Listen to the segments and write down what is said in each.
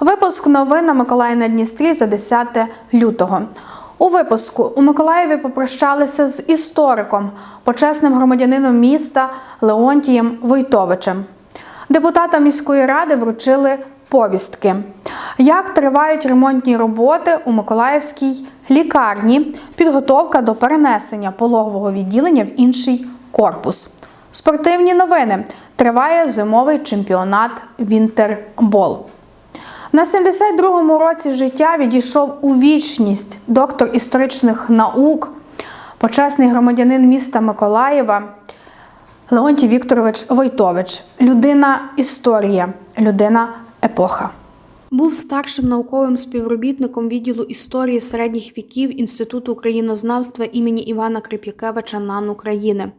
Випуск новин на Миколаї на Дністрі за 10 лютого. У випуску у Миколаєві попрощалися з істориком, почесним громадянином міста Леонтієм Войтовичем. Депутатам міської ради вручили повістки. Як тривають ремонтні роботи у Миколаївській лікарні, підготовка до перенесення пологового відділення в інший корпус. Спортивні новини. Триває зимовий чемпіонат Вінтербол. На 72-му році життя відійшов у вічність доктор історичних наук, почесний громадянин міста Миколаєва Леонтій Вікторович Войтович. Людина історія, людина епоха. Був старшим науковим співробітником відділу історії середніх віків Інституту українознавства імені Івана Крип'якевича НАН України.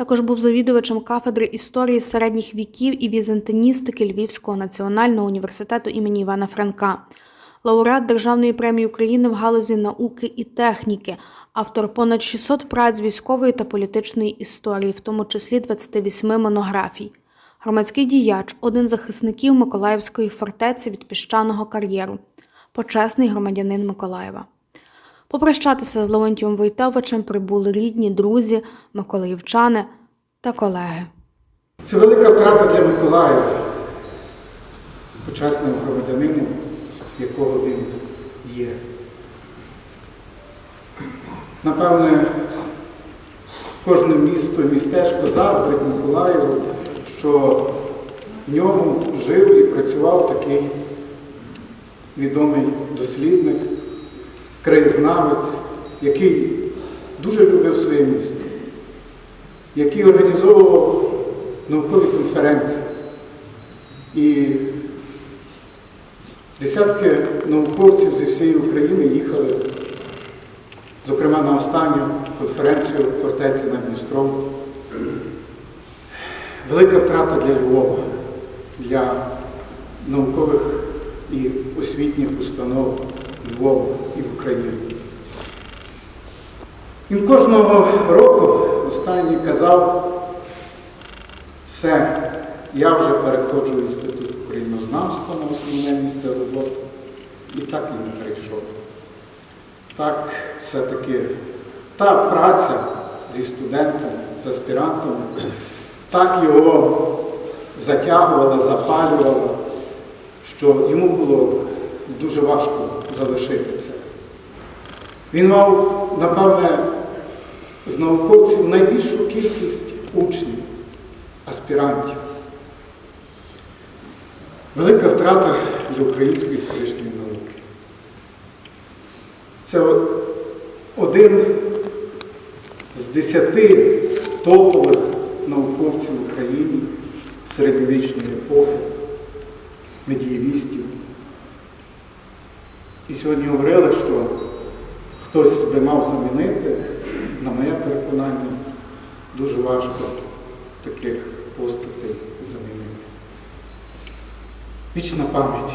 Також був завідувачем кафедри історії середніх віків і візантиністики Львівського національного університету імені Івана Франка. Лауреат Державної премії України в галузі науки і техніки, автор понад 600 праць військової та політичної історії, в тому числі 28 монографій. Громадський діяч, один захисників Миколаївської фортеці від піщаного кар'єру, почесний громадянин Миколаєва. Попрощатися з Леонтієм Войтовичем прибули рідні, друзі, миколаївчани та колеги. Це велика втрата для Миколаєва, почесним громадянином, якого він є. Напевне, кожне місто містечко заздрить Миколаєву, що в ньому жив і працював такий відомий дослідник, краєзнавець, який дуже любив своє місто, який організовував наукові конференції. І десятки науковців зі всієї України їхали, зокрема на останню конференцію фортеці над Дністром. Велика втрата для Львова, для наукових і освітніх установ Львова і України. Він кожного року останній казав, все, я вже переходжу в інститут українознавства на основне місце роботи. І так і не перейшов. Так все-таки та праця зі студентами, з аспірантами, так його затягувала, запалювала, що йому було дуже важко залишити це. Він мав, напевне, з науковців найбільшу кількість учнів аспірантів. Велика втрата для української історичної науки. Це один з десяти топових науковців в Україні середньовічної епохи, медієвістів. І сьогодні говорили, що хтось би мав замінити, на моє переконання, дуже важко таких постатей замінити. Вічна пам'ять.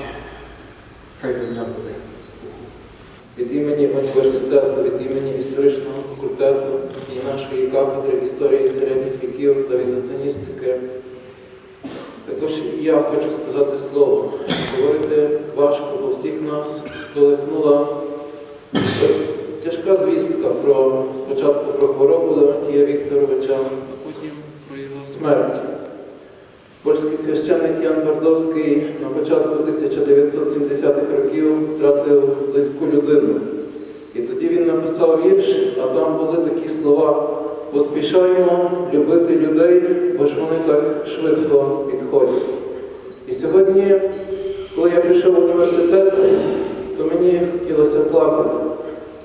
Хай земля буде. від імені університету, від імені історичного факультету і нашої кафедри історії середніх віків та візантиністики. Також я хочу сказати слово. Говорити важко, бо всіх нас сколихнула тяжка звістка про спочатку про хворобу Леонтія Вікторовича, а потім про його смерть. Польський священник Ян Твардовський на початку 1970-х років втратив близьку людину. І тоді він написав вірш, а там були такі слова Поспішаємо любити людей, бо ж вони так швидко відходять. І сьогодні, коли я прийшов в університет, то мені хотілося плакати,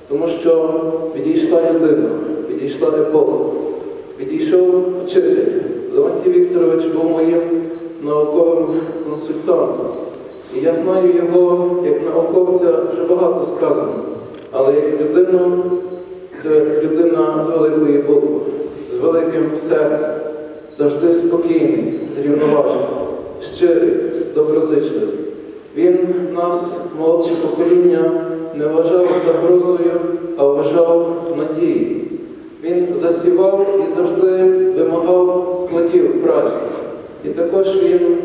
тому що відійшла людина, відійшла епоха, відійшов вчитель. Леонтій Вікторович був моїм науковим консультантом. І я знаю його як науковця вже багато сказано, але як людину, це людина з великої букви, з великим серцем, завжди спокійний, зрівноважений, щирий, доброзичливий. Він нас, молодше покоління, не вважав загрозою, а вважав надією. Він засівав і завжди вимагав плодів праці. І також він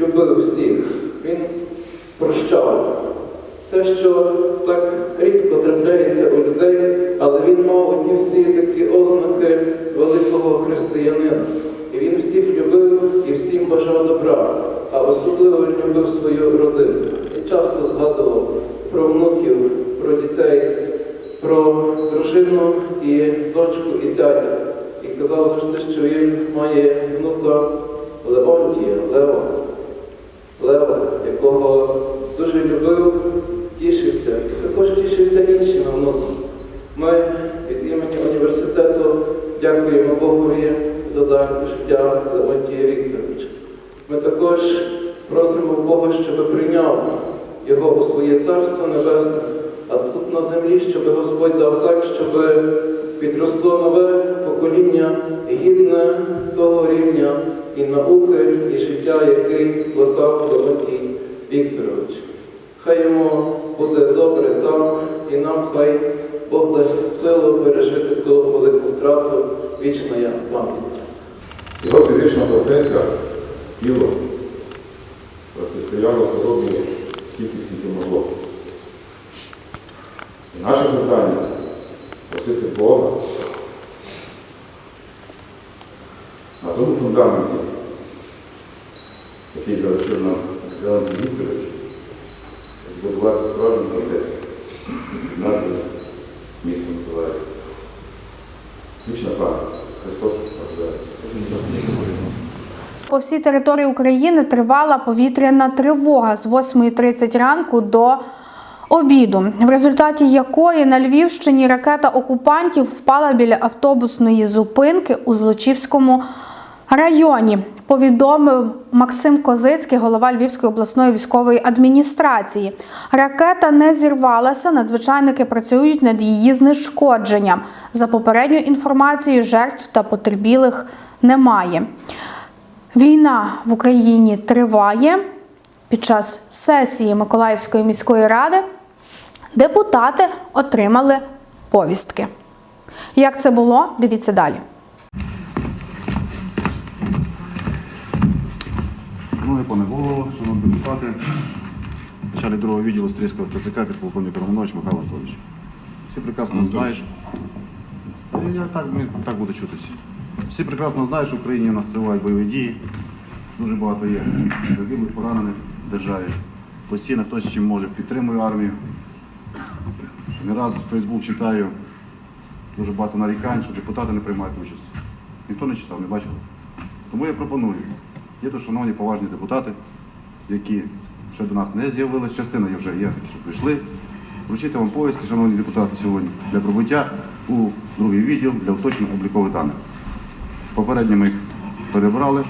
любив всіх. Він прощав. Те, що так рідко трапляється у людей, але він мав оті всі такі ознаки великого християнина. Бажав добра, а особливо він любив свою родину. І часто згадував про внуків, про дітей, про дружину і дочку і зятя. І казав завжди, що він має внука Леонтія, Лео. Лева, якого дуже любив, тішився, і також тішився іншими внуками. Ми від імені університету дякуємо Богові за дар життя Леонтія Вікторовича. Ми також просимо Бога, щоб прийняв його у своє царство небесне, а тут на землі, щоб Господь дав так, щоб підросло нове покоління гідне того рівня і науки, і життя, який плекав Леонтій Вікторович. Хай йому буде добре там, і нам хай Бог дасть силу пережити ту велику втрату вічна пам'ять. Його фізична фортеця, тіло, протистояло хворобі стільки, скільки могло. І наше завдання просити Бога на тому фундаменті, який залишив нам Вікторович, збудувати справжню фортецю під назвою місто Миколаїв. Вічна пам'ять. Христос рождається. По всій території України тривала повітряна тривога з 8.30 ранку до обіду, в результаті якої на Львівщині ракета окупантів впала біля автобусної зупинки у Злочівському районі. Повідомив Максим Козицький, голова Львівської обласної військової адміністрації. Ракета не зірвалася. Надзвичайники працюють над її знешкодженням. За попередньою інформацією, жертв та потерпілих немає. Війна в Україні триває. Під час сесії Миколаївської міської ради депутати отримали повістки. Як це було? Дивіться далі. Шановний пане голово, шановні депутати, в началі другого відділу Стрийського ТЦК підполковник Романович Михайло Анатолійович. Всі прекрасно знають. Я так, так буде чутись. Всі прекрасно знають, що в Україні у нас тривають бойові дії. Дуже багато є загиблих, поранених в державі. Постійно хтось чим може підтримує армію. Не раз в Фейсбук читаю дуже багато нарікань, що депутати не приймають участь. Ніхто не читав, не бачив. Тому я пропоную. Є то, шановні поважні депутати, які ще до нас не з'явилися, частина вже є, що прийшли. Вручити вам повістки, шановні депутати, сьогодні для прибуття у другий відділ для уточнення облікових даних. Попередньо ми їх перебрали,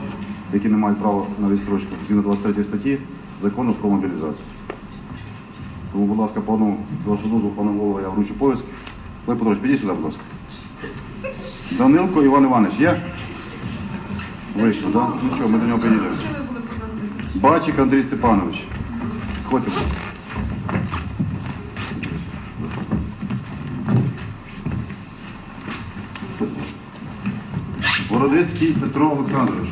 які не мають права на відстрочку згідно 23 статті закону про мобілізацію. Тому, будь ласка, по одному з вашого дозволу, я вручу повістки. Олег Петрович, підіть сюди, будь ласка. Данилко Іван Іванович, є? Вийшов, так? Да? Ну що, ми до нього поїдемо. Бачик Андрій Степанович. Ходьте. Городецький Петро Олександрович.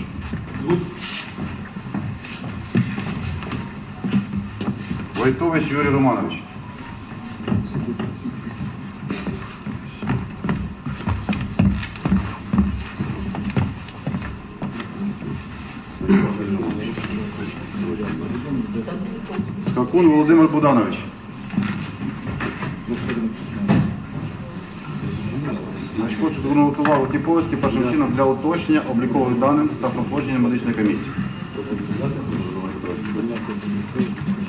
Войтович Юрій Романович. Скакун Володимир Богданович. Значить, хочу першим чином для уточнення облікових даних та проходження медичної комісії.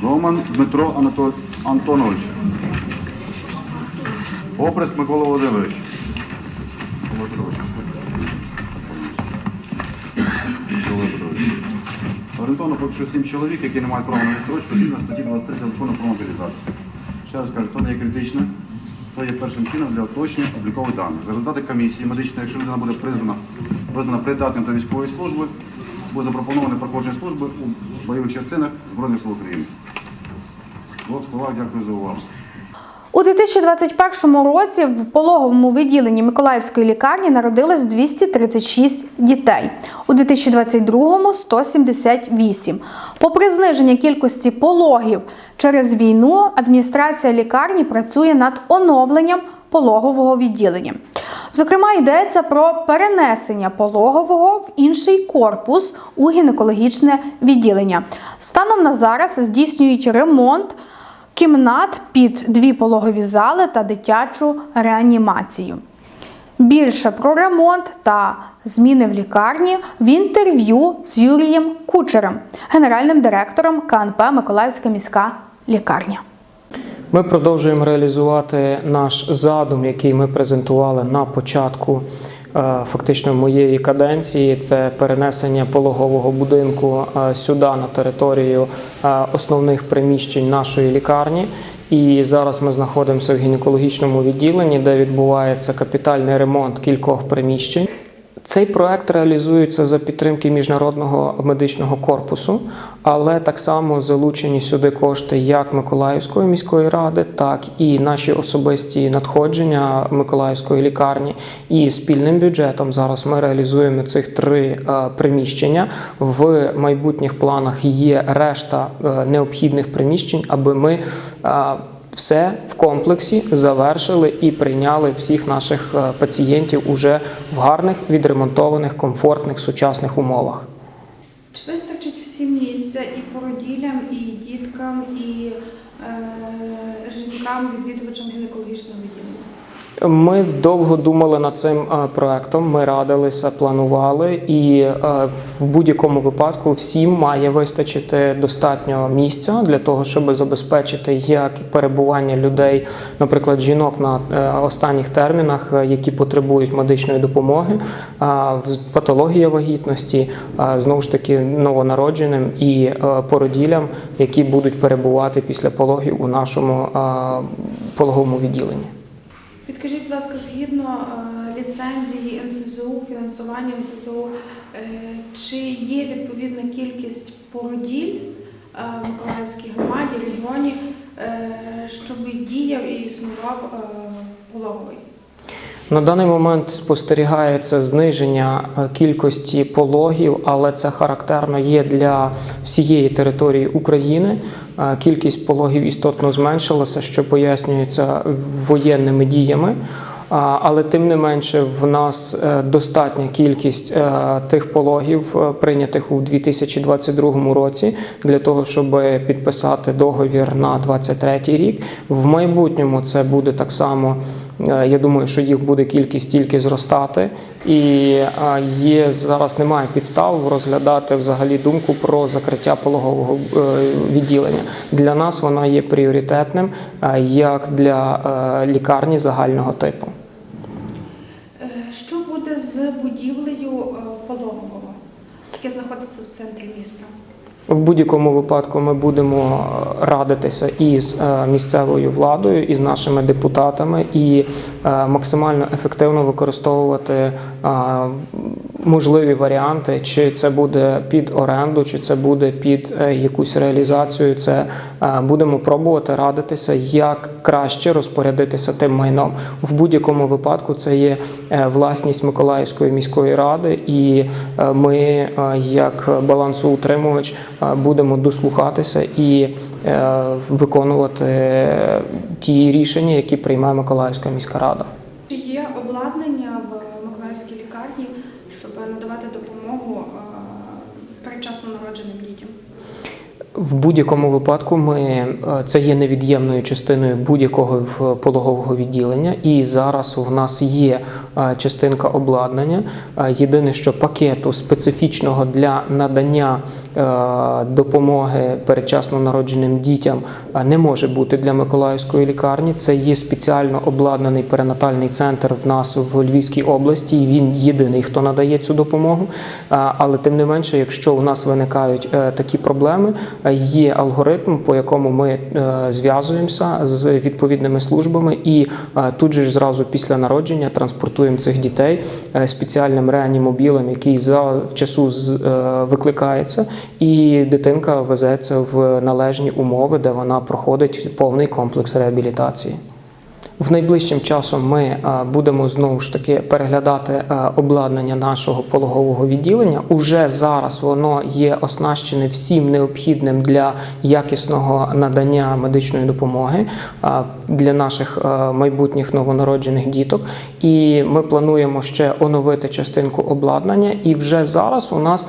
Роман Дмитро. Антонович. Опрес Микола Володимирович. Орієнтовно поки що 7 чоловік, які не мають права на відстрочку, згідно статті 23 закону про мобілізацію. Ще раз кажу, то не є критичне, то є першим чином для уточнення облікових даних. За результати комісії медичної, якщо людина буде признана, визнана придатним до військової служби, буде запропоноване проходження служби у бойових частинах Збройних сил України. В словах дякую за увагу. У 2021 році в пологовому відділенні Миколаївської лікарні народилось 236 дітей. У 2022 – 178. Попри зниження кількості пологів через війну, адміністрація лікарні працює над оновленням пологового відділення. Зокрема, йдеться про перенесення пологового в інший корпус у гінекологічне відділення. Станом на зараз здійснюють ремонт кімнат під дві пологові зали та дитячу реанімацію. Більше про ремонт та зміни в лікарні в інтерв'ю з Юрієм Кучерем, генеральним директором КНП Миколаївська міська лікарня. Ми продовжуємо реалізувати наш задум, який ми презентували на початку фактично моєї каденції. Це перенесення пологового будинку е, сюди на територію е, основних приміщень нашої лікарні. І зараз ми знаходимося в гінекологічному відділенні, де відбувається капітальний ремонт кількох приміщень. Цей проект реалізується за підтримки міжнародного медичного корпусу, але так само залучені сюди кошти як Миколаївської міської ради, так і наші особисті надходження Миколаївської лікарні. І спільним бюджетом зараз ми реалізуємо цих три е, приміщення. В майбутніх планах є решта е, необхідних приміщень, аби ми. Все в комплексі завершили і прийняли всіх наших е, пацієнтів уже в гарних, відремонтованих, комфортних, сучасних умовах. Чи вистачить всім місця і породілям, і діткам, і е, жінкам, відвідувачам гінекологічного відділення? Ми довго думали над цим е, проектом. Ми радилися, планували, і е, в будь-якому випадку всім має вистачити достатньо місця для того, щоб забезпечити як перебування людей, наприклад, жінок на е, останніх термінах, які потребують медичної допомоги, патологія вагітності, знову ж таки новонародженим і породілям, які будуть перебувати після пологів у нашому пологовому відділенні. Будь ласка, згідно е, ліцензії НСЗУ, фінансування НСЗУ, е, чи є відповідна кількість породіль е, в Миколаївській громаді, регіоні, щоб діяв і існував пологовий? На даний момент спостерігається зниження е, кількості пологів, але це характерно є для всієї території України. Е, Кількість пологів істотно зменшилася, що пояснюється воєнними діями. Але тим не менше, в нас е, достатня кількість е, тих пологів, е, прийнятих у 2022 році, для того, щоб підписати договір на 2023 рік. В майбутньому це буде так само. Е, Я думаю, що їх буде кількість тільки зростати, і е, є зараз немає підстав розглядати взагалі думку про закриття пологового е, відділення. Для нас вона є пріоритетним як для лікарні загального типу. Що буде з будівлею пологового, яке знаходиться в центрі міста? В будь-якому випадку ми будемо е, радитися із е, місцевою владою, із нашими депутатами і е, максимально ефективно використовувати можливі варіанти, чи це буде під оренду, чи це буде під е, якусь реалізацію. Це е, будемо пробувати радитися, як краще розпорядитися тим майном. В будь-якому випадку це є е, власність Миколаївської міської ради, і ми, як балансоутримувач, будемо дослухатися і виконувати ті рішення, які приймає Миколаївська міська рада. Чи є обладнання в Миколаївській лікарні, щоб надавати допомогу е, передчасно народженим дітям? В будь-якому випадку ми е, це є невід'ємною частиною будь-якого пологового відділення, і зараз в нас є е, частинка обладнання. Е, Єдине, що пакету специфічного для надання е, допомоги передчасно народженим дітям е, не може бути для Миколаївської лікарні. Це є спеціально обладнаний перинатальний центр в нас в Львівській області. Він єдиний, хто надає цю допомогу. Е, Але тим не менше, якщо у нас виникають е, такі проблеми, е, є алгоритм, по якому ми е, зв'язуємося з відповідними службами, і е, тут же ж зразу після народження транспортуємо цих дітей е, спеціальним реанімобілем, який за в часу викликається, і дитинка везеться в належні умови, де вона проходить повний комплекс реабілітації. В найближчим часом ми е, будемо знову ж таки переглядати е, обладнання нашого пологового відділення. Уже зараз воно є оснащене всім необхідним для якісного надання медичної допомоги е, для наших майбутніх новонароджених діток. І ми плануємо ще оновити частинку обладнання. І вже зараз у нас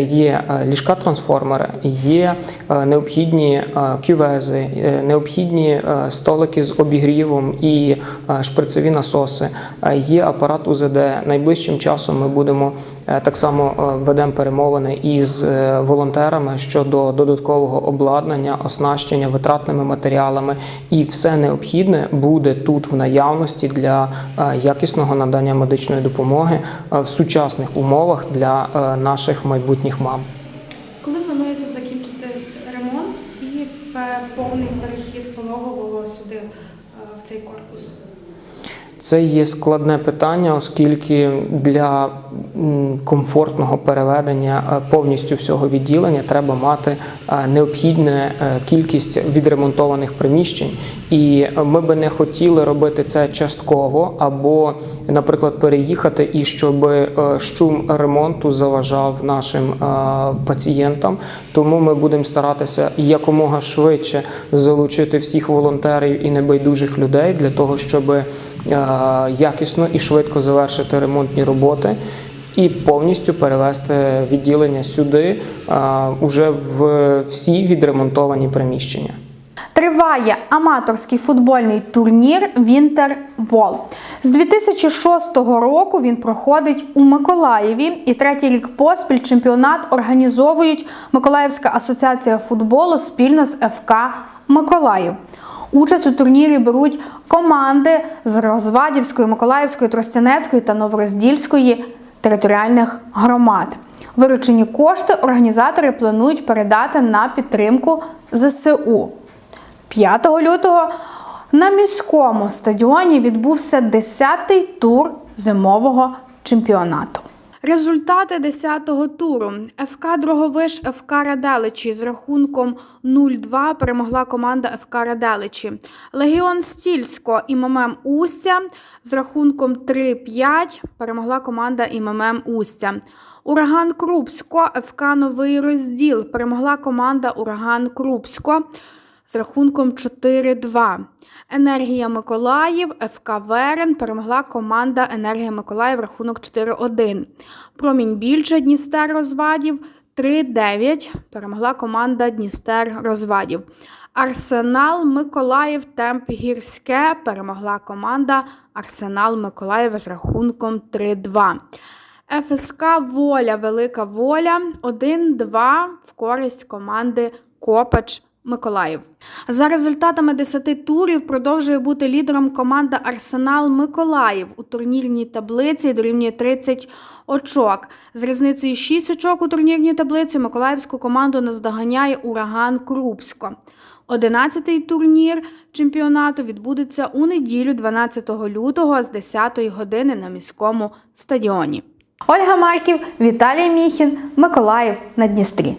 є е, ліжка-трансформери, є е, необхідні е, кювези, е, необхідні е, столики з обігрівом і е, шприцеві насоси. Е, Є апарат УЗД. Найближчим часом ми будемо е, так само е, ведемо перемовини із е, волонтерами щодо додаткового обладнання, оснащення витратними матеріалами, і все необхідне буде тут в наявності для е, якісного надання медичної допомоги е, в сучасних умовах для е, наших майбутніх мам. Коли планується закінчитись ремонт і повний перехід пологового сюди е, в цей корпус? Це є складне питання, оскільки для комфортного переведення е, повністю всього відділення треба мати е, необхідну кількість відремонтованих приміщень. І е, ми би не хотіли робити це частково, або, наприклад, переїхати і щоб е, шум ремонту заважав нашим е, пацієнтам. Тому ми будемо старатися якомога швидше залучити всіх волонтерів і небайдужих людей для того, щоб е, якісно і швидко завершити ремонтні роботи. І повністю перевести відділення сюди уже в всі відремонтовані приміщення. Триває аматорський футбольний турнір Вінтербол. З 2006 року він проходить у Миколаєві, і третій рік поспіль чемпіонат організовують Миколаївська асоціація футболу спільно з ФК Миколаїв. Участь у турнірі беруть команди з Розвадівської, Миколаївської, Тростянецької та Новороздільської територіальних громад. Виручені кошти організатори планують передати на підтримку ЗСУ. 5 лютого на міському стадіоні відбувся 10-й тур зимового чемпіонату. Результати 10-го туру. ФК Дроговиш ФК Раделичі з рахунком 0-2 перемогла команда ФК Раделичі. Легіон Стільсько і МММ Устя з рахунком 3-5 перемогла команда ІММ Устя. Ураган Крупсько ФК Новий Розділ перемогла команда Ураган Крупсько з рахунком 4-2. Енергія Миколаїв, ФК Верен перемогла команда Енергія Миколаїв рахунок 4-1. Промінь Більче Дністер Розвадів 3-9 перемогла команда Дністер Розвадів. Арсенал Миколаїв Темп Гірське перемогла команда Арсенал Миколаїв з рахунком 3-2. ФСК Воля Велика Воля 1-2 в користь команди Копач Миколаїв. За результатами 10 турів продовжує бути лідером команда Арсенал Миколаїв у турнірній таблиці дорівнює 30 очок. З різницею 6 очок у турнірній таблиці миколаївську команду наздоганяє ураган Крупсько. 11-й турнір чемпіонату відбудеться у неділю 12 лютого з 10 години на міському стадіоні. Ольга Марків, Віталій Міхін, Миколаїв на Дністрі.